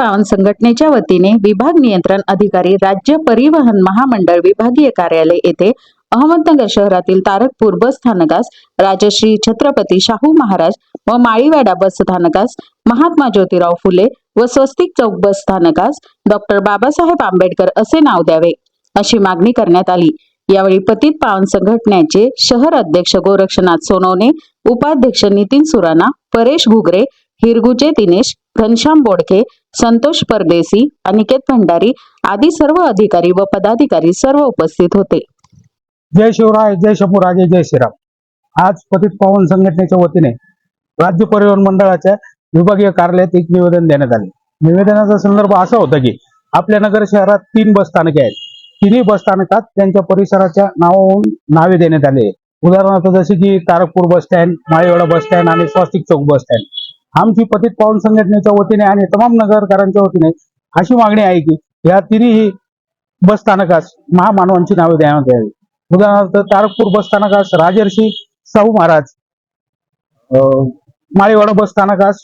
पावन संघटनेच्या वतीने विभाग नियंत्रण अधिकारी राज्य परिवहन महामंडळ विभागीय कार्यालय येथे अहमदनगर शहरातील तारकपूर बस स्थानकास राजश्री छत्रपती शाहू महाराज व माळीवाडा बस स्थानकास महात्मा ज्योतिराव फुले व स्वस्तिक चौक बस स्थानकास डॉक्टर बाबासाहेब आंबेडकर असे नाव द्यावे अशी मागणी करण्यात आली. यावेळी पतित पावन संघटनेचे शहर अध्यक्ष गोरक्षनाथ सोनवणे उपाध्यक्ष नितीन सुराणा परेश घुगरे हिरगुजे दिनेश घनश्याम बोडके संतोष परदेसी अनिकेत भंडारी आदी सर्व अधिकारी व पदाधिकारी सर्व उपस्थित होते. जय शिवराय जय शंभूराजे जय श्रीराम. आज पतित पावन संघटनेच्या वतीने राज्य परिवहन मंडळाच्या विभागीय कार्यालयात एक निवेदन देण्यात आले. निवेदनाचा संदर्भ असा होता की आपल्या नगर शहरात तीन बस स्थानके आहेत. तिन्ही बस स्थानकात त्यांच्या परिसराच्या नावावरून नावे देण्यात आले उदाहरणार्थ जसे की Tarakpur bus stand Maliwada bus stand आणि स्वस्तिक चौक बस स्टँड. आमची पतित पावन संघटनेच्या वतीने आणि तमाम नगरकरांच्या वतीने अशी मागणी आहे की या तिन्ही बस स्थानकास महामानवांची नावे देण्यात यावी उदाहरणार्थ तारकपूर बस स्थानकास राजर्षी शाहू महाराज अं, माळीवाडा बस स्थानकास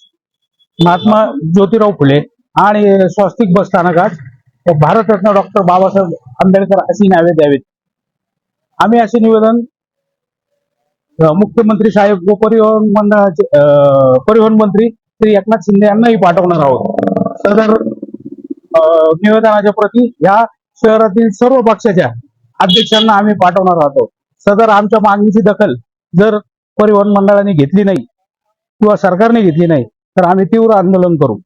महात्मा ज्योतिराव फुले आणि स्वस्तिक बस स्थानकास भारतरत्न डॉक्टर बाबासाहेब आंबेडकर अशी नावे द्यावीत. आम्ही असे निवेदन मुख्यमंत्री साहेब व परिवहन मंडळाचे अं, परिवहन मंत्री श्री एकनाथ शिंदे यांनाही पाठवणार आहोत. सदर अं, निवेदनाच्या प्रती या शहरातील सर्व पक्षाच्या अध्यक्षांना आम्ही पाठवणार आहोत. सदर आमच्या मागणीची दखल जर परिवहन मंडळाने घेतली नाही किंवा सरकारने घेतली नाही तर आम्ही तीव्र आंदोलन करू.